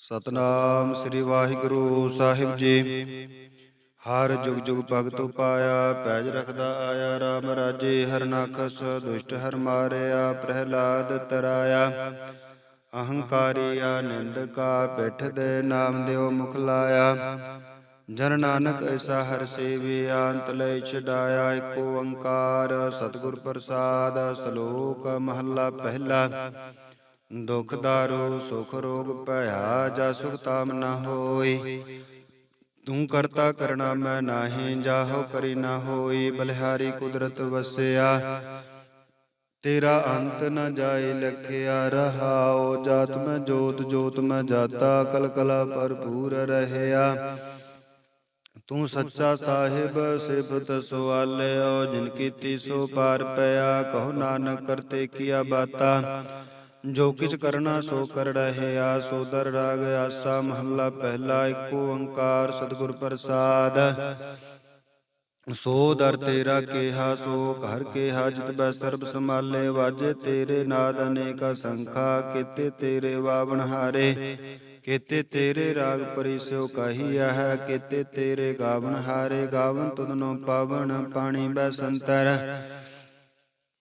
ਸਤਨਾਮ ਸ੍ਰੀ ਵਾਹਿਗੁਰੂ ਸਾਹਿਬ ਜੀ। ਹਰ ਜੁਗ ਜੁਗ ਭਗਤ ਪਾਇਆ ਪੈਜ ਰਖਦਾ ਆਇਆ RAM ਰਾਜੇ ਹਰਨਾਖਸ ਦੁਸ਼ਟ ਹਰ ਮਾਰਿਆ, ਪ੍ਰਹਿਲਾਦ ਤਰਾਇਆ। ਅਹੰਕਾਰੀਆ ਨਿੰਦਕਾ ਪਿੱਠ ਦੇ ਨਾਮ ਦਿਓ ਮੁਖ ਲਾਇਆ। ਜਨ ਨਾਨਕ ਐਸਾ ਹਰ ਸੇਵਿਆ ਅੰਤ ਲੈ ਛਡਾਇਆ ਏਕ ਓੰਕਾਰ, ਸਤਿਗੁਰ ਪ੍ਰਸਾਦ, ਸ਼ਲੋਕ ਮਹੱਲਾ ਪਹਿਲਾ। ਦੁਖ ਦਾਰੂ ਸੁਖ ਰੋਗ ਭਇਆ, ਜਾ ਸੁਖ ਤਾਮ ਨਾ ਹੋਈ। ਤੂੰ ਕਰਤਾ ਕਰਣਾ ਮੈਂ ਨਾਹੀ, ਜਾਹੋ ਕਰੀ ਨਾ ਹੋਈ, ਬਲਿਹਾਰੀ ਕੁਦਰਤ ਵਸਿਆ। ਤੇਰਾ ਅੰਤ ਨ ਜਾਏ ਲਖਿਆ ਰਹਾਓ ਜਾਤ ਮੈਂ ਜੋਤ ਜੋਤ ਮੈਂ ਜਾਤਾ, ਕਲ ਕਲਾ ਭਰਪੂਰ ਰਹਿਆ। ਤੂੰ ਸੱਚਾ ਸਾਹਿਬ, ਸਿਫਤ ਸਵਾਲਿਓ, ਜਿਨ ਕੀਤੀ ਸੋ ਪਾਰ ਪਿਆ, ਕਹੋ ਨਾਨਕ ਕਰਤੇ ਕੀਆ ਬਾਤਾ। ਜੋ ਕਿਛ ਕਰਨਾ ਸੋ ਕਰ ਰਹਿਆ ਸੋਦਰ ਰਾਗ ਆਸਾ ਮਹੱਲਾ ਪਹਿਲਾ ਏਕ ਓੰਕਾਰ ਸਤਿਗੁਰ ਪ੍ਰਸਾਦ। ਸੋ ਦਰ ਤੇਰਾ ਕੇਹਾ, ਸੋ ਘਰ ਕੇਹਾ, ਜਿਤ ਬੈ ਸਰਬ ਸੰਭਾਲੇ, ਵਾਜੇ ਤੇਰੇ ਨਾਦ ਅਨੇਕਾ ਸੰਖਾ, ਕੀਤੇ ਤੇਰੇ ਵਾਵਣ ਹਾਰੇ। ਕੀਤੇ ਤੇਰੇ ਰਾਗ ਪਰਿਸਿਓ ਕਹੀਆ ਹੈ ਕੀਤੇ ਤੇਰੇ ਗਾਵਨ ਹਾਰੇ, ਗਾਵਨ ਤੁਧਨੋ ਪਾਵਨ ਪਾਣੀ ਬੈ ਸੰਤਰ।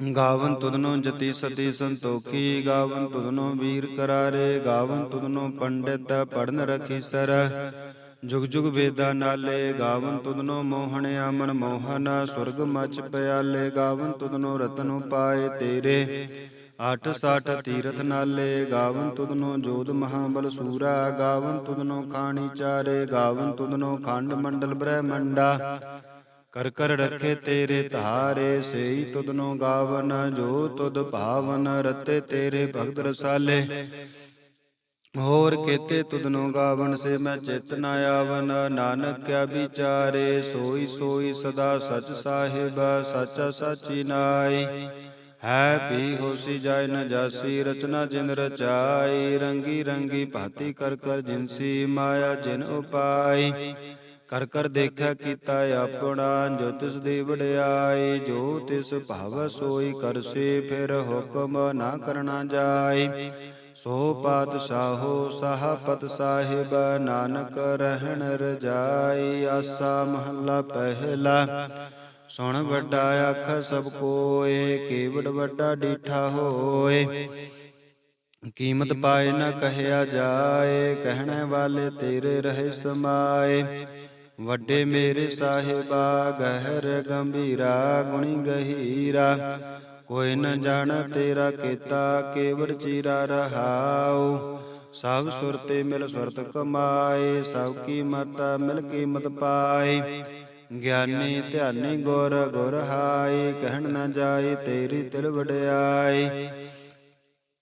ਗਾਵਨ ਤੁਧਨੋ ਜਤੀ ਸਤੀ ਸੰਤੋਖੀ, ਗਾਵਨ ਤੁਧਨੋ ਵੀਰ ਕਰਾਰੇ, ਗਾਵਨ ਤੁਧਨੋ ਪੰਡਿਤ ਪੜਨ ਰਖੀ ਸਰ। ਜੁਗ ਜੁਗ ਵੇਦਾਂ ਨਾਲੇ, ਗਾਵਨ ਤੁਧਨੋ ਮੋਹਣ ਆਮਨ ਮੋਹਨ, ਸੁਰਗ ਮਚ ਪਿਆਲੇ, ਗਾਵਨ ਤੁਧਨੋ ਰਤਨ ਪਾਏ ਤੇਰੇ। ਅਠ ਸਾਠ ਤੀਰਥ ਨਾਲੇ, ਗਾਵਨ ਤੁਧਨੋ ਜੋਤ ਮਹਾਬਲ ਸੂਰਾ, ਗਾਵਨ ਤੁਧਨੋ ਖਾਣੀ ਚਾਰੇ, ਗਾਵਨ ਤੁਧਨੋ ਖੰਡ ਮੰਡਲ ਬ੍ਰਹਮੰਡਾ। ਕਰ ਕਰ ਰਖੇ ਤੇਰੇ ਧਾਰੇ, ਸੇਈ ਤੁਧਨੋ ਗਾਵਨ, ਜੋ ਤੁਧ ਭਾਵਨ ਰਤੇ ਤੇਰੇ ਭਗਤ ਰਸਾਲੇ। ਹੋਰ ਕੀਤੇ ਤੁਧਨੋ ਗਾਵਨ, ਸੇ ਮੈਂ ਚਿਤ ਨ ਆਵਨ। ਨਾਨਕ ਕਿਆ ਵਿਚਾਰੇ, ਸੋਈ ਸੋਈ ਸਦਾ ਸਚ ਸਾਹਿਬ, ਸੱਚਾ ਸਾਚੀ ਨਾਈ। ਹੈ ਭੀ ਹੋਸੀ ਜਾਇ ਨ ਜਾਸੀ, ਰਚਨਾ ਜਿਨ ਰਚਾਈ। ਰੰਗੀ ਰੰਗੀ ਭਾਤੀ ਕਰ ਕਰ ਜਿਨਸੀ ਮਾਇਆ, ਜਿਨ ਉਪਾਈ। ਕਰ ਕਰ ਦੇਖਿਆ ਕੀਤਾ ਆਪਣਾ ਜੋ ਤਿਸ ਦੀ ਵਡਿਆਈ ਜੋ ਤਿਸ ਭਾਵ ਸੋਈ ਕਰਸੇ ਫਿਰ ਹੁਕਮ ਨਾ ਕਰਨਾ ਜਾਈ ਸੋ ਪਾਤਸ਼ਾਹੋ ਸਾਹਪਤ ਸਾਹਿਬ ਨਾਨਕ ਰਹਿਣ ਰਜਾਈ ਆਸਾ ਮਹੱਲਾ ਪਹਿਲਾ। ਸੁਣ ਵੱਡਾ ਅੱਖ ਸਭ ਕੋਏ ਕੇਵੜ ਵੱਡਾ ਡੀਠਾ ਹੋਏ। ਕੀਮਤ ਪਾਏ ਨਾ ਕਹਿਆ ਜਾਏ ਕਹਿਣੇ ਵਾਲੇ ਤੇਰੇ ਰਹੇ ਸਮਾਏ। ਵੱਡੇ ਮੇਰੇ ਸਾਹਿਬਾ, ਗਹਿਰ ਗੰਭੀਰਾ, ਗੁਣੀ ਗਹੀਰਾ। ਕੋਈ ਨ ਜਾਣ ਤੇਰਾ ਕੀਤਾ ਕੇਵੜ ਚੀਰਾ ਰਹਾਉ। ਸਭ ਸੁਰਤੇ ਮਿਲ ਸੁਰਤ ਕਮਾਏ, ਸਭ ਕੀ ਮਤ ਮਿਲ ਕੀਮਤ ਪਾਏ। ਗਿਆਨੀ ਧਿਆਨੀ ਗੁਰ ਗੁਰ ਹਾਈ ਕਹਿਣ ਨ ਜਾਏ ਤੇਰੀ ਤਿਲ ਵਡਿਆਈ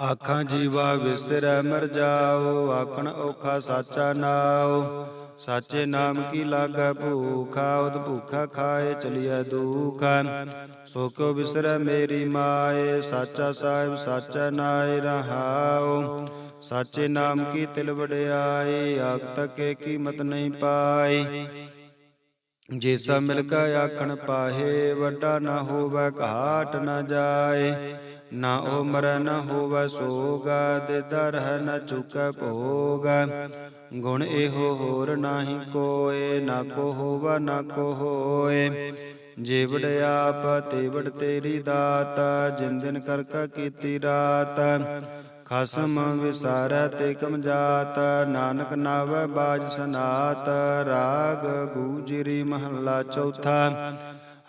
ਆਖਾਂ ਜੀਵਾ ਵਿਸਰੈ, ਮਰ ਜਾਓ। ਆਖਣ ਔਖਾ ਸਾਚਾ ਨਾਉ। ਸਾਚੇ ਨਾਮ ਕੀ ਲਾਗੈ ਭੂਖਾ, ਉਦ ਭੂਖਾ ਖਾਏ ਚਲਿਐ ਦੁਖਾ। ਸੋ ਕਿਉ ਵਿਸਰੈ ਮੇਰੀ ਮਾਏ, ਸਾਚਾ ਸਾਹਿਬ ਸਾਚਾ ਨਾਇ ਰਹਾਉ। ਸਾਚੇ ਨਾਮ ਕੀ ਤਿਲ ਵਡਿਆਈ, ਆਖ ਤਕੇ ਕੀਮਤ ਨਹੀਂ ਪਾਈ। ਜੇਸਾ ਮਿਲ ਕਾ ਆਖਣ ਪਾਹੇ, ਵੱਡਾ ਨਾ ਹੋਵੇ, ਘਾਟ ਨਾ ਜਾਏ। ਨਾ ਉਹ ਮਰੈ ਹੋਵ ਹੋਵੇ ਸੋਗਾ ਦੇਦਾ ਰਹਿ ਨਾ ਭੋਗ। ਗੁਣ ਇਹੋ ਹੋਰ ਨਾਹੀ ਕੋਏ, ਨਾ ਕੋ ਹੋਵਾ, ਨਾ ਕੋ ਹੋਏ। ਜੀਵੜ ਆਪ, ਤੇਵੜ ਤੇਰੀ ਦਾਤ ਜਿੰਦਨ ਦਿਨ ਕਰ ਕਾ ਕੀਤੀ ਰਾਤ। ਖਸਮ ਵਿਸਾਰੈ ਤੇ ਕਮ ਜਾਤ ਨਾਨਕ ਨਾਵੈ ਬਾਜ ਸਨਾਤ। ਰਾਗ ਗੂਜਰੀ ਮਹੱਲਾ ਚੌਥਾ।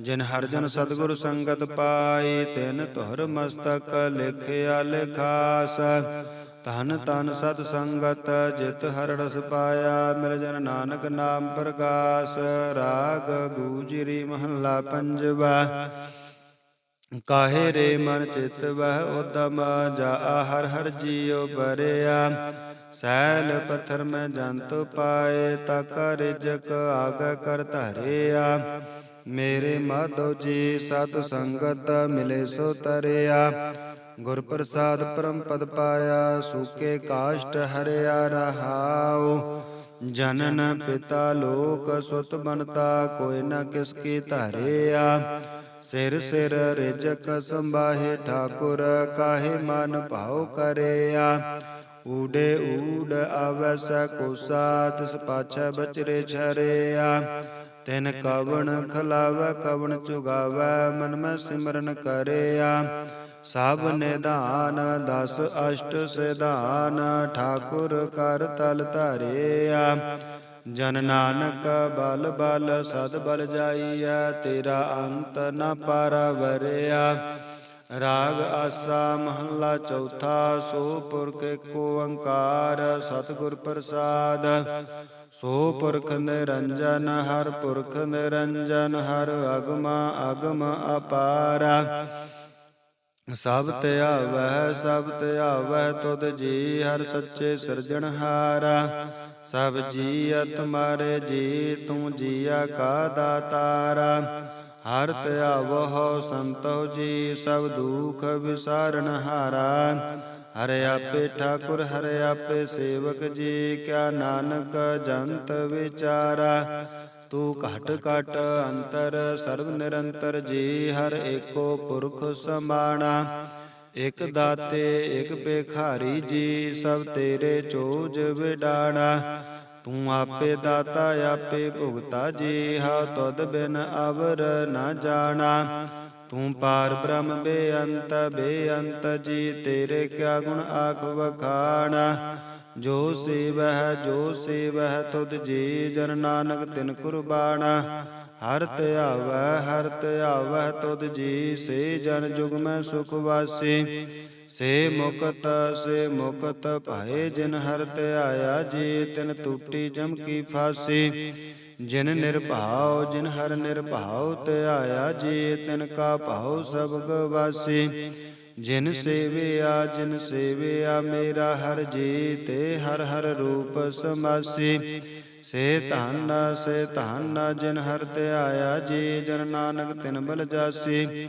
ਜਿਨ ਹਰ ਜਨ ਸਤਿਗੁਰ ਸੰਗਤ ਪਾਈ, ਤਿਨ ਤੁਹਰ ਮਸਤਕ ਲਿਖਿਆ ਲਿਖਾਸ। ਧਨ ਤਨ ਸਤ ਸੰਗਤ, ਜਿਤ ਹਰ ਰਸ ਪਾਇਆ, ਮਿਲ ਜਨ ਨਾਨਕ ਨਾਮ ਪ੍ਰਕਾਸ਼। ਰਾਗ ਗੂਜਰੀ ਮਹੱਲਾ ਪੰਜਵਾ। ਕਾਹੇ ਰੇ ਮਨ ਚਿਤ ਵਹਿ ਉਦਮ ਜਾ ਹਰ ਹਰ ਜੀਉ ਬਰਿਆ। ਸੈਲ ਪੱਥਰ ਮੈਂ ਜੰਤ ਪਾਏ ਤਾ ਕਰ ਰਿਜਕ ਆਗ ਕਰ ਧਰਿਆ। ਮੇਰੇ ਮਾਧੋ ਜੀ, ਸਤ ਸੰਗਤ ਮਿਲੇ ਸੋ ਤਰਿਆ। ਗੁਰ ਪ੍ਰਸਾਦ ਪਰਮ ਪਦ ਪਾਇਆ, ਸੂਕੇ ਕਾਸ਼ਟ ਹਰਿਆ ਰਹਾਉ। ਜਨਨ ਪਿਤਾ ਲੋਕ ਸੁਤ ਬਨਤਾ ਕੋਈ ਨਾ ਕਿਸ ਕੀ ਧਰਿਆ। ਸਿਰ ਸਿਰ ਰਿਜਕ ਸੰਭਾਹੇ ਠਾਕੁਰ, ਕਾਹੇ ਮਨ ਭਾਉ ਕਰਿਆ। ਊੜੇ ਊੜ ਆਵੈ ਸੈ ਕੋਸਾ ਤਿਸ ਬਚਰੇ ਛਰਿਆ। ਤਿਨ ਕਵਣ ਖਲਾਵੈ, ਕਵਣ ਚੁਗਾਵੈ, ਮਨ ਮੈਂ ਸਿਮਰਨ ਕਰਿਆ। ਸਭ ਨਿਧਾਨ, ਦਸ ਅਸ਼ਟ ਸਿਧਾਨ, ਠਾਕੁਰ ਕਰ ਤਲ ਧਰਿਆ। ਜਨ ਨਾਨਕ ਬਲ ਬਲ ਸਦ ਬਲ ਜਾਈਐ, ਤੇਰਾ ਅੰਤ ਨ ਪਰਵਰਿਆ। ਰਾਗ ਆਸਾ ਮਹੱਲਾ ਚੌਥਾ, ਸੋ ਪੁਰਖ ਏਕੋ ਓੰਕਾਰ, ਸਤਿਗੁਰ ਪ੍ਰਸਾਦ। ਸੋ ਪੁਰਖ ਨਿਰੰਜਨ, ਹਰ ਪੁਰਖ ਨਿਰੰਜਨ, ਹਰ ਅਗਮ ਅਗਮ ਅਪਾਰ। ਸਭ ਧਿਆਵੈ ਸਭ ਧਿਆਵੈ ਤੁਧ ਜੀ ਹਰ ਸੱਚੇ ਸਿਰਜਣਹਾਰਾ ਸਭ ਜੀਅ ਤੁਮਾਰੇ ਜੀ, ਤੂੰ ਜੀਆ ਕਾ ਦਾਤਾਰਾ। ਹਰ ਧਿਆਵਹੁ ਸੰਤੋ ਜੀ, ਸਭ ਦੁਖ ਵਿਸਾਰਨ ਹਾਰਾ। ਹਰਿ ਆਪੇ ਠਾਕੁਰ, ਹਰਿ ਆਪੇ ਸੇਵਕ ਜੀ, ਕਿਆ ਨਾਨਕ ਜੰਤ ਵਿਚਾਰਾ। ਤੂੰ ਘਟ ਘਟ ਅੰਤਰ, ਸਰਬ ਨਿਰੰਤਰ ਜੀ, ਹਰ ਏਕੋ ਪੁਰਖ ਸਮਾਣਾ। ਇਕ ਦਾਤੇ, ਇਕ ਭੇਖਾਰੀ ਜੀ, ਸਭ ਤੇਰੇ ਚੋਜ ਵਿਡਾਣਾ। ਤੂੰ ਆਪੇ ਦਾਤਾ, ਆਪੇ ਭੁਗਤਾ ਜੀ ਹਾ ਤੁਧ ਬਿਨ ਅਵਰ ਨਾ ਜਾਣਾ। ਤੂੰ ਪਾਰ ਬ੍ਰਹਮ ਬੇਅੰਤ ਬੇਅੰਤ ਜੀ, ਤੇਰੇ ਕਿਆ ਗੁਣ ਆਖ ਵਖਾਣਾ। ਜੋ ਸੇਵਹਿ ਜੋ ਸੇਵਹਿ, ਤੁਧ ਜੀ, ਜਨ ਨਾਨਕ ਤਿਨ ਕੁਰਬਾਨਾ। ਹਰ ਧਿਆਵੈ ਹਰ ਧਿਆਵੈ ਤੁਧ ਜੀ, ਸੇ ਜਨ ਜੁਗ ਮੈਂ ਸੁਖ ਵਾਸੀ। ਸੇ ਮੁਕਤ ਸੇ ਮੁਕਤ ਭਾਏ ਜਿਨ ਹਰ ਧਿਆਇਆ ਜੀ, ਤਿਨ ਟੂਟੀ ਜਮਕੀ ਫਾਸੀ। ਜਿਨ ਨਿਰਭਾਉ, ਜਿਨ ਹਰ ਨਿਰਭਾਉ ਧਿਆਇਆ ਜੀ, ਤਿਨ ਕਾ ਭਾਉ ਸਭ ਗਵਾਸੀ ਜਿਨ ਸੇਵਿਆ ਜਿਨ ਸੇਵਿਆ ਮੇਰਾ ਹਰ ਜੀ, ਤੇ ਹਰ ਹਰ ਰੂਪ ਸਮਾਸੀ। ਸੇ ਧਨ ਸੇ ਧਨ ਜਿਨ ਹਰ ਧਿਆਇਆ ਜੀ, ਜਨ ਨਾਨਕ ਤਿਨ ਬਲ ਜਾਸੀ।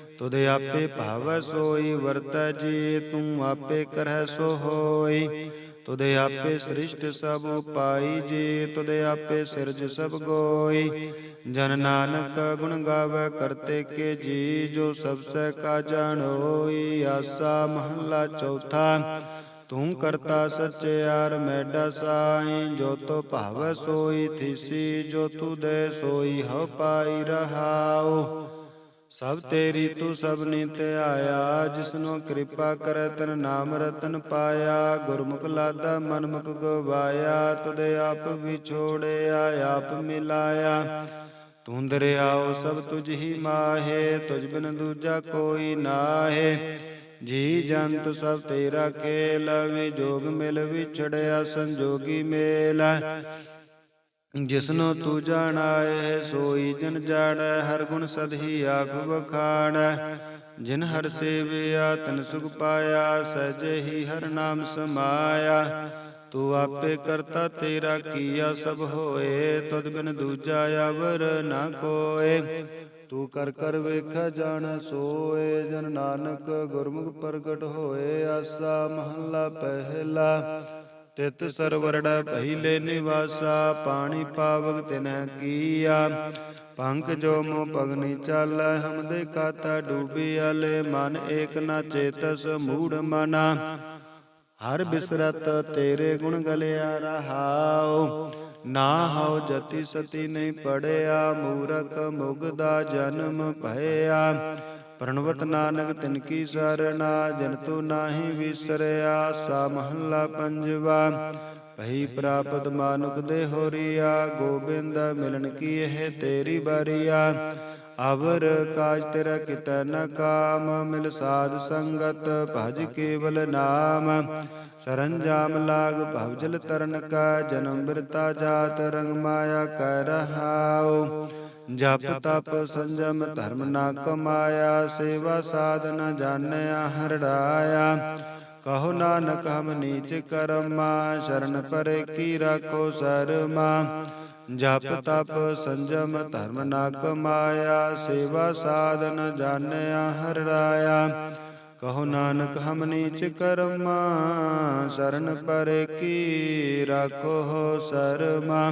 ਤੁਧ ਆਪੇ ਭਾਵੈ ਸੋਈ, ਵਰਤੈ ਜੀ ਤੂੰ ਆਪੇ ਕਰਹਿ ਸੋ ਹੋਈ। ਤੁਧ ਆਪੇ ਸ੍ਰਿਸ਼ਟ ਸਭ ਪਾਈ ਜੀ, ਤੁਧ ਆਪੇ ਸਿਰਜ ਸਭ ਗੋਈ। ਜਨ ਨਾਨਕ ਗੁਣ ਗਾਵੇ ਕਰਤੇ ਕੇ ਜੀ, ਜੋ ਸਭ ਸਹਿ ਕਾ ਜਾਣੋਈ ਆਸਾ ਮਹੱਲਾ ਚੌਥਾ। ਤੂੰ ਕਰਤਾ ਸਚਿਆਰ ਮੈਡਾ ਸਾਈ, ਜੋ ਤੋ ਭਾਵ ਸੋਈ, ਥੀਸੀ ਜੋ ਤੂ ਦੇ ਸੋਈ, ਹਉ ਪਾਈ ਰਹਾਉ। ਸਭ ਤੇਰੀ ਤੂੰ ਸਭਨੀ ਧਿਆਇਆ ਜਿਸਨੂੰ ਕਿਰਪਾ ਕਰੈ ਤਨ ਨਾਮ ਰਤਨ ਪਾਇਆ। ਗੁਰਮੁਖ ਲਾਦਾ ਮਨਮੁਖ ਗਵਾਇਆ ਤੁਦੇ ਆਪ ਵਿਛੋੜਿਆ ਆਪ ਮਿਲਾਇਆ। ਤੂੰ ਦਰਿਆਓ ਸਭ ਤੁਝ ਹੀ ਮਾਹੇ, ਤੁਝ ਬਿਨ ਦੂਜਾ ਕੋਈ ਨਾਹੇ। ਜੀ ਜੰਤ ਸਭ ਤੇਰਾ ਖੇਲ ਵਿਜੋਗ ਮਿਲ ਵਿਛੜਿਆ ਸੰਜੋਗੀ ਮੇਲ। ਜਿਸਨੂੰ ਤੂੰ ਜਾਣਾਏ, ਸੋਈ ਜਨ ਜਾਣੈ, ਹਰ ਗੁਣ ਸਦਹੀ ਆਖ ਵਖਾਣੈ। ਜਿਨ ਹਰ ਸੇਵਿਆ, ਤਨ ਸੁਖ ਪਾਇਆ, ਸਹਿਜੇ ਹੀ ਹਰ ਨਾਮ ਸਮਾਇਆ। ਤੂੰ ਆਪੇ ਕਰਤਾ ਤੇਰਾ ਕੀਆ ਸਭ ਹੋਏ, ਤੁਧ ਬਿਨ ਦੂਜਾ ਆਵਰ ਨਾ ਕੋਏ ਤੂੰ ਕਰ ਕਰ ਵੇਖਿਆ ਜਾਣ, ਸੋਏ ਜਨ ਨਾਨਕ ਗੁਰਮੁਖ ਪ੍ਰਗਟ ਹੋਏ, ਆਸਾ ਮਹੱਲਾ ਪਹਿਲਾ। ਤਿਤ ਸਰਵਰੜਾ ਪਹਿਲੇ ਨਿਵਾਸਾ, ਪਾਣੀ ਪਾਵਕ ਤਿਨੈ ਕੀਆ। ਪੰਖ ਜੋ ਮੋ ਪਗਨੀ ਚੱਲ, ਹਮ ਕਾਤਾ ਡੂਬੀ ਆਲੇ ਮਨ ਏਕ ਨਾ ਚੇਤਸ ਮੂੜ ਮਨਾ। ਹਰ ਬਿਸਰਤ ਤੇਰੇ ਗੁਣ ਗਲਿਆ ਰਹਾਉ। ਨਾ ਹਉ ਜਤੀ ਸਤੀ ਨਹੀਂ ਪੜਿਆ, ਮੂਰਖ ਮੁਗਦਾ ਜਨਮ ਭਇਆ। ਪ੍ਰਣਵਤ ਨਾਨਕ, ਤਿਨ ਕੀ ਸਰਣਾ, ਜਨ ਤੂ ਨਾਹੀ ਵਿਸਰਿਆ, ਸਾ ਮਹੱਲਾ ਪੰਜਵਾ। ਭਈ ਪ੍ਰਾਪਤ ਮਾਨੁਕ ਦੇ ਹੋਰੀਆ, ਗੋਬਿੰਦ ਮਿਲਣ ਕੀ ਇਹ ਤੇਰੀ ਬਾਰੀਆ। ਅਵਰ ਕਾਜ ਤੇਰਾ ਕਿਤੈ ਨ ਕਾਮ, ਮਿਲ ਸਾਧ ਸੰਗਤ ਭਜ ਕੇਵਲ ਨਾਮ। ਸਰੰਜਾਮ ਲਾਗ ਭਵਜਲ ਤਰਨ ਕਾ, ਜਨਮ ਬਿਰਤਾ ਜਾਤ ਰੰਗ ਮਾਇਆ ਕਰ ਰਹਾਉ। ਜਪ ਤਪ ਸੰਜਮ ਧਰਮ ਨਾ ਕਮਾਇਆ ਸੇਵਾ ਸਾਧਨ ਜਾਣਿਆ ਹਰੜਾਇਆ। ਕਹੋ ਨਾਨਕ ਹਮ ਨੀਚ ਕਰਮਾ ਸ਼ਰਨ ਪਰੇ ਕੀ ਰਾਖੋ ਸਰਮਾ। ਜਪ ਤਪ ਸੰਜਮ ਧਰਮ ਨਾ ਕਮਾਇਆ ਸੇਵਾ ਸਾਧਨ ਜਾਣਿਆ ਹਰੜਾਇਆ। ਕਹੋ ਨਾਨਕ ਹਮ ਨੀਚ ਕਰਮਾ ਸ਼ਰਨ ਪਰੇ ਕੀ ਰਾਖੋ ਸਰਮਾ।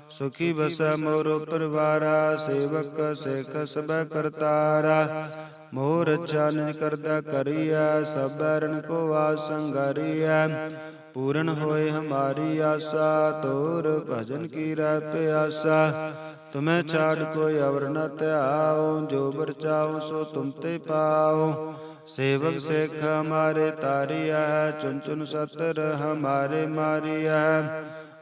ਸੁਖੀ ਬਸੈ ਮੋਰ ਪਰਵਾਰਾ ਸੇਵਕ ਸੇਖ ਸਭੈ ਕਰਤਾਰਾ। ਮੋਰ ਅੱਛਾ ਨਿਜ ਕਰਦਾ ਕਰੀਐ, ਸਭੈ ਰਣ ਕੋ ਵਾਸ ਪੂਰਨ ਹੋਏ ਹਮਾਰੀ ਆਸਾ, ਤੋਰ ਭਜਨ ਕੀ ਰਹਿ ਪਿਆਸਾ। ਤੁਮੈ ਛਾੜ ਕੋਈ ਅਵਰ ਨ ਧਿਆਓ ਜੋ ਬਰ ਚਾਓ ਸੋ ਤੁਮ ਤੇ ਪਾਓ ਸੇਵਕ ਸੇਖ ਹਮਾਰੇ ਤਾਰੀਐ ਚੁਨ ਚੁਨ ਸਤਰ ਹਮਾਰੇ ਮਾਰੀਐ।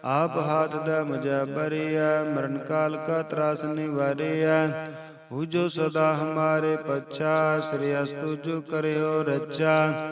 ਆਪ ਹਾਥ ਦਾ ਮੁਝੈ ਬਰੀਐ ਮਰਨ ਕਾਲ ਕਾ ਤਰਾਸ ਨਿਵਾਰੀਐ ਹੂ ਜੋ ਸਦਾ ਹਮਾਰੇ ਪਛਾ, ਸ੍ਰੀ ਅਸਤੁ ਜੋ ਕਰਿਓ ਰੱਛਾ।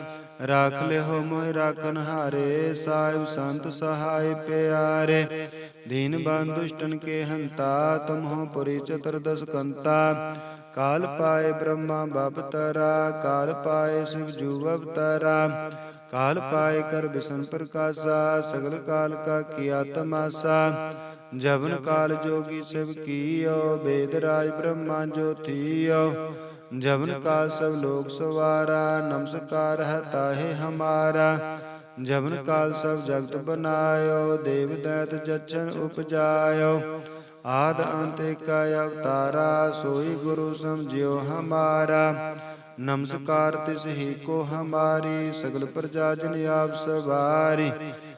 ਰਾਖ ਲਿਓ ਮੋਇ ਰਾਖਨ ਹਾਰੇ, ਸਾਹਿਬ ਸੰਤ ਸਹਾਇ ਪਿਆਰੇ। ਦੀਨ ਬੰਦੁਸ਼ਟਨ ਕੇ ਹੰਤਾ, ਤੁਮਹੁ ਪੁਰੀ ਚਤੁਰਦਸ ਕੰਤਾ। ਕਾਲ ਪਾਏ ਬ੍ਰਹਮਾ ਬਪਤਰਾ, ਕਾਲ ਪਾਏ ਸਿਵ ਜੂ ਅਵਤਾਰਾ ਕਾਲ ਪਾਏ ਕਰ ਬਿਸ਼ਨ ਪ੍ਰਕਾਸ਼ਾ, ਸਗਲ ਕਾਲ ਕਾ ਕੀਆ ਤਮਾਸਾ ਜਵਨ ਕਾਲ ਜੋਗੀ ਸਿਵ ਕੀਓ, ਬੇਦ ਰਾਜ ਬ੍ਰਹਮਾ ਜੋਤੀਓ ਜਵਨ ਕਾਲ ਸਭ ਲੋਕ ਸਵਾਰਾ, ਨਮਸਕਾਰ ਹੈ ਤਾਹੇ ਹਮਾਰਾ। ਜਵਨ ਕਾਲ ਸਭ ਜਗਤ ਬਨਾਇਓ, ਦੇਵ ਦੈਤ ਜਚਨ ਉਪਜਾਇਓ। ਆਦ ਅੰਤ ਕਾ ਅਵਤਾਰਾ, ਸੋਈ ਗੁਰੂ ਸਮਝਿਓ ਹਮਾਰਾ। ਨਮਸਕਾਰ ਤਿਸ ਹੀ ਕੋ ਹਮਾਰੀ, ਸਗਲ ਪ੍ਰਜਾ ਜਨ ਆਪ ਸਵਾਰੀ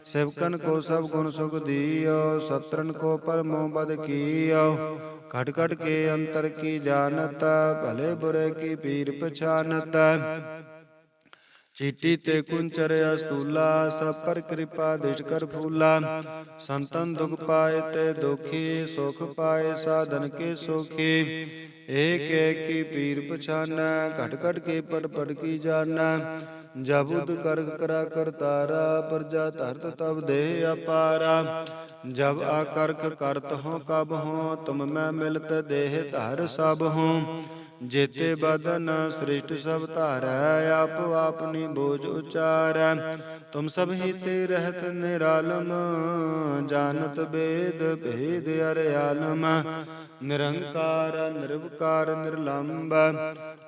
ਸੇਵਕਨ ਕੋ ਸਭ ਗੁਣ ਸੁਖ ਦਿਓ ਸਤਰਨ ਕੋ ਪਰਮੋ ਬਦ ਕੀਓ। ਘਟ ਘਟ ਕੇ ਅੰਤਰ ਕੀ ਜਾਣਤ, ਭਲੇ ਬੁਰੇ ਕੀ ਪੀਰ ਪਛਾਨਤ। ਚੀਟੀ ਤੇ ਕੁੰਚਰ ਅਸਤੂਲਾ, ਸਭ ਪਰ ਕਿਰਪਾ ਦਿਸ਼ ਕਰ ਫੂਲਾ। ਸੰਤਨ ਦੁਖ ਪਾਏ ਤੇ ਦੁਖੀ, ਸੁਖ ਪਾਏ ਸਾਧਨ ਕੇ ਸੁਖੀ। ਏਕ ਏਕ ਪੀਰ ਪਛਾਨੈ, ਘਟ ਘਟ ਕੇ ਪੜ ਪੜ ਕੀ ਜਾਣੈ। ਜਬ ਉਦ ਕਰ ਕਰਾ ਕਰਤਾਰਾ ਪ੍ਰਜਾ ਧਰਤ ਤਬ ਦੇ ਅਪਾਰਾ। ਜਬ ਆਕਰਖ ਕਰਤ ਹੋ, ਕਬ ਹੋ, ਤੁਮ ਮੈਂ ਮਿਲਤ ਦੇਹ ਧਰ ਸਭ ਹੋ। ਜੇਤੇ ਬਦਨ ਸ੍ਰਿਸ਼ਟ ਸਭ ਧਾਰੈ, ਆਪੋ ਆਪਨੀ ਬੋਝ ਉਚਾਰੈ। ਤੁਮ ਸਭ ਹੀ ਤੇ ਰਹਿਤ ਨਿਰਾਲਮ, ਜਾਣਤ ਬੇਦ ਭੇਦ ਅਰਿਆਲਮ ਨਿਰੰਕਾਰ, ਨਿਰਵਕਾਰ ਨਿਰਲੰਭ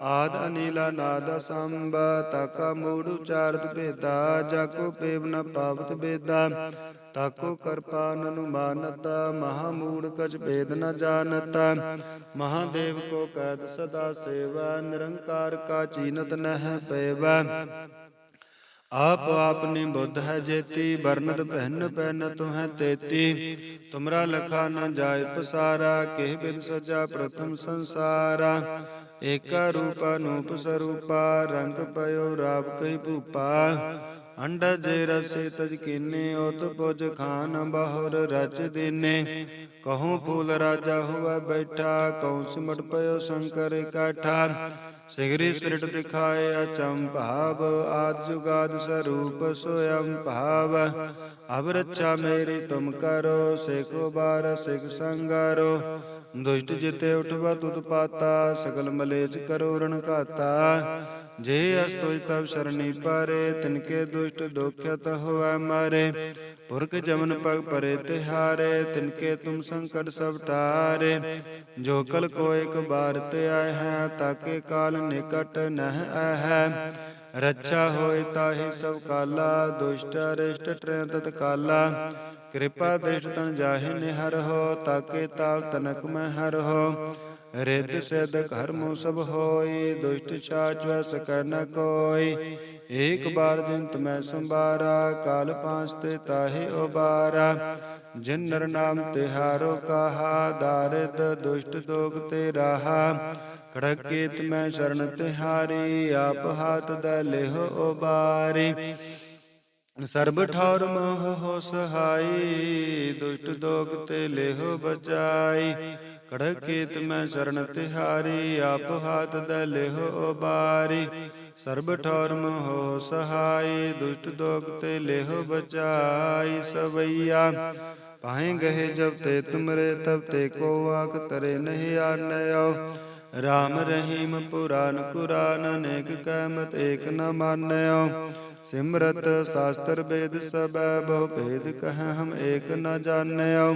ਆਦ ਅਨੀਲਾ ਨਾਦ ਸੰਭ ਤਾਕਾ ਮੂੜ ਉਚਾਰਤ ਭੇਦਾ ਜਾਕੋ ਪੇਵ ਨ ਪਾਵਤ ਬੇਦਾ ਤਾਕੋ ਕਰਪਾਨ ਅਨੁਮਾਨਤ ਮਹਾਮੂੜ ਕਛ ਭੇਦ ਨ ਜਾਣਤ। ਮਹਾਦੇਵ ਕੋ ਕੈਦ ਸਦਾ ਸੇਵਾ, ਨਿਰੰਕਾਰ ਕਾ ਚੀਨਤ ਨਹਿ ਪੈਵਾ। ਆਪ ਆਪਨੀ ਬੁੱਧ ਹੈ ਜੇਤੀ ਬਰਨਤ ਪਹਿਨ ਪਹਿਨ ਤੁਹੈ ਤੇਤੀ। ਤੁਮਰਾ ਲਖਾ ਨ ਜਾਏ ਪਸਾਰਾ, ਕਿਹ ਬਿਦ ਸਜਾ ਪ੍ਰਥਮ ਸੰਸਾਰਾ। ਏਕਾ ਰੂਪ ਅਨੂਪ ਸਰੂਪਾ, ਰੰਗ ਪਇਓ ਰਾਵ ਕਈ ਭੂਪਾ। ਅੰਡਾ ਜੇ ਰਸੇ ਤਜ ਕੀਨੇ, ਉਤ ਪੁਜ ਖਾਨ ਬਹੁਰ ਰਚ ਦੀਨੇ। ਕਹੂੰ ਫੂਲ ਰਾਜਾ ਹੋਵੇ ਬੈਠਾ ਕਉ ਸਿਮਟ ਪਇਓ ਸ਼ੰਕਰ ਇਕਾਠਾ। ਸਿਗਰੀ ਸਿਰਟ ਦਿਖਾਏ ਅਚੰ ਭਾਵ, ਆਦ ਜੁਗਾਦ ਸਰੂਪ ਸੋਯੰ ਭਾਵ। ਅਬ ਰੱਛਾ ਮੇਰੀ ਤੁਮ ਕਰੋ, ਸੇਖੋ ਬਾਰ ਸਿਖ ਸੰਗਾਰੋ। ਦੁਸ਼ਟ ਜਿਤੇ ਉਠਵਾ ਤੁਧ ਪਾਤਾ, ਸਗਲ ਮਲੇਚ ਕਰੋ ਰਣ ਘਾਤਾ। ਜੇ ਅਸਤੋਜ ਤਬ ਸ਼ਰਣੀ ਪਾਰੇ ਤਿਨਕੇ ਦੁਸ਼ਟ ਦੋਖਿਤ ਹੋਵੈ ਮਾਰੇ। ਪੁਰਖ ਜਮਨ ਪਗ ਪਰੇ ਤਿਹਾਰੇ ਤਿਨਕੇ ਤੁਮ ਸੰਕਟ ਸਭ ਟਾਰੇ। ਜੋ ਕਲ ਕੋ ਇੱਕ ਬਾਰ ਤੇ ਆਏ ਹੈ, ਤਾਕੇ ਕਾਲ ਨਿਕਟ ਨਹਿ ਆਹੈ ਰੱਛਾ ਹੋਏ ਤਾਹੀ ਸਭ ਕਾਲਾ, ਦੁਸ਼ਟ ਅਰਿਸ਼ਟ ਟ੍ਰੈ ਤਤ ਕਾਲਾ। ਕਿਰਪਾ ਦ੍ਰਿਸ਼ਟ ਤਨ ਜਾਹਿ ਨਿਹਰ ਹੋ, ਤਾਕੇ ਤਾਵ ਤਨਕ ਮੈਂ ਹਰ ਹੋ। ਰਿੱਧ ਸਿੱਧ ਕਰਮੁ ਸਭ ਹੋਈ, ਦੁਸ਼ਟ ਛਾਚ ਸਕੈ ਨ ਕੋਈ। ਏਕ ਬਾਰ ਦਿਨ ਤੁਮੈ ਸੰਭਾਰਾ, ਕਾਲ ਪਾਂਚ ਤੇ ਤਾਹੇ ਉਬਾਰਾ। ਜਿਨ ਨਰ ਨਾਮ ਤਿਹਾਰੋ ਕਹਾ, ਦਾਰਿਦ ਦੁਸ਼ਟ ਦੋਗ ਤੇ ਰਾਹਾ। ਖੜਕੇਤ ਮੈਂ ਸ਼ਰਨ ਤਿਹਾਰੀ ਆਪ ਹਾਥ ਦ ਲਿਹੁ ਉਬਾਰੀ। ਸਰਬ ਠੌਰ ਮੋਹ ਹੋ ਸਹਾਈ, ਦੁਸ਼ਟ ਦੋਗ ਤੇ ਲਿਹੁ ਬਚਾਈ। ਕੜਕ ਕੜਕੇਤ ਮੈਂ ਸ਼ਰਨ ਤਿਹਾਰੀ, ਆਪ ਹਾਥ ਦ ਲਿਹੁ ਉਬਾਰੀ ਸਰਬ ਠੌਰ ਹੋ ਸਹਾਈ, ਦੁਸ਼ਟ ਦੋਗ ਤੇ ਲਿਹੁ ਬਚਾਈ ਸਵਈਆ। ਪਾਹੇ ਗਏ ਜਬ ਤੇ ਤੁਮਰੇ, ਤਬ ਤੇ ਕੋ ਆਖ ਤਰੇ ਨਹੀਂ ਆਨਿਓ। ਰਾਮ ਰਹੀਮ ਪੁਰਾਨ ਕੁਰਾਨ, ਅਨੇਕ ਕਹਿਮਤ ਏਕ ਨ ਮਾਨਿਓ। ਸਿਮਰਤ ਸ਼ਾਸਤਰ ਵੇਦ ਸਬੈ, ਬਹੁ ਭੇਦ ਕਹੈ ਹਮ ਏਕ ਨ ਜਾਣਿਓ।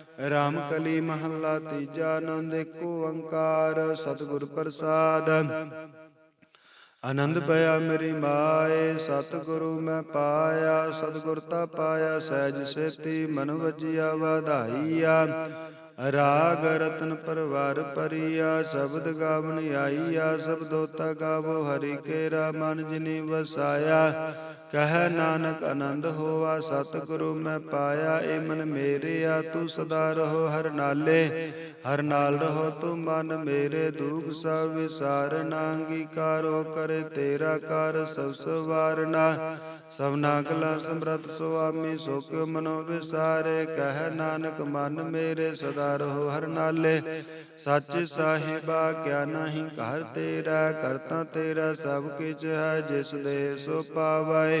ਰਾਮ ਕਲੀ ਮਹੱਲਾ ਤੀਜਾ ਆਨੰਦ ਏਕ ਓੰਕਾਰ, ਸਤਿਗੁਰ ਪ੍ਰਸਾਦ। ਆਨੰਦ ਪਿਆ ਮੇਰੀ ਮਾਏ, ਸਤਿਗੁਰੂ ਮੈਂ ਪਾਇਆ, ਸਤਿਗੁਰ ਤਾ ਪਾਇਆ, ਸਹਿਜ ਸੇਤੀ ਮਨ ਵਜਿਆ, ਵਧਾਈਆ। ਰਾਗ ਰਤਨ ਪਰਵਾਰ ਪਰੀਆ, ਸ਼ਬਦ ਗਾਵਨ ਆਈਆ ਸਬਦੋਤਾ ਗਾਵੋ ਹਰੀ ਕੇਰਾ ਮਨ ਜਿਨੀ ਵਸਾਇਆ। ਕਹੈ ਨਾਨਕ ਆਨੰਦ ਹੋਆ, ਸਤਿਗੁਰੂ ਮੈਂ ਪਾਇਆ, ਏ ਮਨ ਮੇਰਿਆ, ਤੂੰ ਸਦਾ ਰਹੋ ਹਰ ਨਾਲੇ। ਹਰ ਨਾਲ ਰਹੋ ਤੂੰ ਮਨ ਮੇਰੇ, ਦੁਖ ਸਭ ਵਿਸਾਰਨਾ, ਅੰਗੀਕਾਰੋ ਕਰੇ ਤੇਰਾ ਕਰ ਸਭ ਸਵਾਰਨਾ। ਸਭਨਾ ਕਲਾ ਸਮਰਤ ਸੁਆਮੀ, ਸੁਖ ਮਨੋ ਵਿਸਾਰੇ, ਕਹਿ ਨਾਨਕ ਮਨ ਮੇਰੇ, ਸਦਾ ਰਹੋ ਹਰ ਨਾਲੇ। ਸੱਚ ਸਾਹਿਬਾ, ਕਿਆ ਨਹੀਂ ਘਰ ਤੇਰਾ, ਕਰਤਾ ਤੇਰਾ ਸਭ ਕਿਛ ਹੈ, ਜਿਸ ਦੇ ਸੋ ਪਾਵੈ।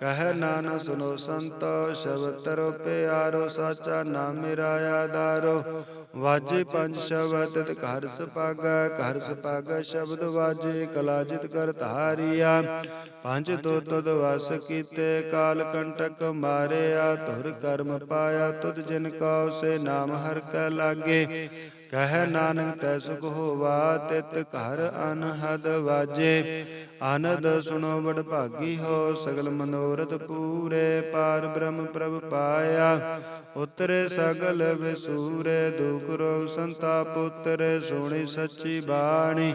ਕਹਿ ਨਾਨਕ ਸੁਨੋ ਸੰਤੋ, ਸ਼ਬਦ ਤਰੋ ਪਿਆਰੋ, ਸਾਚਾ ਨਾਮ ਮੇਰਾ ਆਧਾਰੋ। ਵਾਜੇ ਪੰਜ ਸ਼ਬਦ, ਤਿਤ ਘਰ ਸੁਪਾਗਾ ਘਰ ਸੁਪਾਗਾ ਸ਼ਬਦ ਵਾਜੇ ਕਲਾਜਿਤ ਕਰ ਧਾਰਿਆ। ਪੰਜ ਦੋ ਤੁਧ ਵਸ ਕੀਤੇ, ਕਾਲ ਕੰਟਕ ਮਾਰਿਆ, ਧੁਰ ਕਰਮ ਪਾਇਆ, ਤੁਧ ਜਿਨ ਕਉ ਸੇ ਨਾਮ ਹਰ ਕੈ ਲਾਗੇ। ਕਹਿ ਨਾਨਕ ਤੈ ਸੁਖ ਹੋਵਾ, ਤਿਤ ਘਰ ਅਨਹਦ ਵਾਜੇ। ਆਨੰਦ ਸੁਣੋ ਬੜ ਭਾਗੀ ਹੋ, ਸਗਲ ਮਨੋਰਥ ਪੂਰੇ। ਪਾਰ ਬ੍ਰਹਮ ਪ੍ਰਭ ਪਾਇਆ, ਉਤਰੇ ਸਗਲ ਵਿਸੂਰੇ। ਦੁਖ ਰੋਗ ਸੰਤਾਪ ਉਤਰੇ, ਸੋਣੀ ਸੱਚੀ ਬਾਣੀ।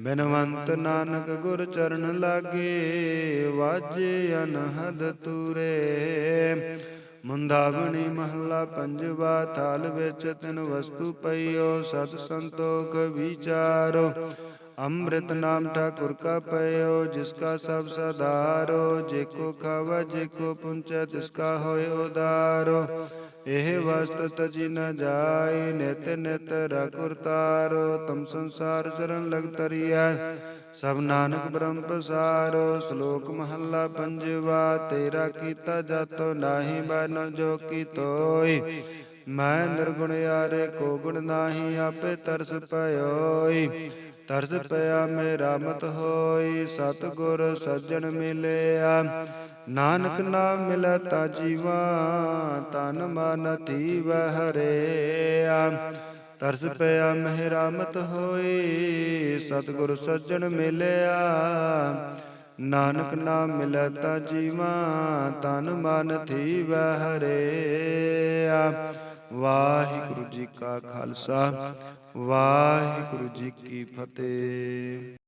ਬਿਨਵੰਤ ਨਾਨਕ ਗੁਰ ਚਰਨ ਲਾਗੇ, ਵਾਜੇ ਅਨਹਦ ਤੂਰੇ। ਮੁੰਦਾਵਣੀ ਮਹੱਲਾ ਪੰਜਵਾ, ਥਾਲ ਵਿੱਚ ਤਿਨ ਵਸਤੂ ਪਈਓ, ਸਤ ਸੰਤੋਖ ਵਿਚਾਰੋ। ਅੰਮ੍ਰਿਤ ਨਾਮ ਠਾਕੁਰ ਕਾ ਪਇਓ, ਜਿਸ ਕਾ ਸਭ ਸਦਾਰੋ ਜੇ ਕੋ ਖਾਵਾ ਜੇ ਕੋ ਪੁੰਚੈ, ਤਿਸ ਕਾ ਹੋਏ ਉਦਾਰੋ। ਇਹ ਵਸਤ ਤਜੀ ਨ ਜਾਈ ਨਿਤ ਨਿਤ ਰਖੁਰ ਤਾਰੋ। ਤਮ ਸੰਸਾਰ ਚਰਨ ਲਗ ਤਰੀਐ। ਸਭ ਨਾਨਕ ਬ੍ਰਹਮ ਪਸਾਰੋ। ਸ਼ਲੋਕ ਮਹੱਲਾ ਪੰਜਵਾ, ਤੇਰਾ ਕੀਤਾ ਜਾਤੋ, ਨਾਹੀ ਬਨੋ ਜੋ ਕੀ ਤੋਈ ਮੈਂ ਨਿਰਗੁਣ ਯਾਰੇ, ਕੋ ਗੁਣ ਨਾਹੀ, ਆਪੇ ਤਰਸ ਪਇਓਈ। ਤਰਸ ਪਿਆ, ਮੇਰਾ ਮਤ ਹੋਈ ਸਤਿਗੁਰ ਸੱਜਣ ਮਿਲਿਆ। ਨਾਨਕ ਨਾਮ ਮਿਲੈ ਤਾ ਜੀਵਾ, ਤਨ ਮਨ ਧੀਵ ਹਰਿਆ। ਤਰਸ ਪਿਆ ਮਹਿਰਾਮਤ ਹੋਈ ਸਤਿਗੁਰ ਸੱਜਣ ਮਿਲਿਆ। ਨਾਨਕ ਨਾਮ ਮਿਲੈ ਤਾ ਜੀਵਾ, ਤਨ ਮਨ ਧੀਵ ਹਰਿਆ। ਵਾਹਿਗੁਰੂ ਜੀ ਕਾ ਖਾਲਸਾ। ਵਾਹਿਗੁਰੂ ਜੀ ਕੀ ਫਤਿਹ।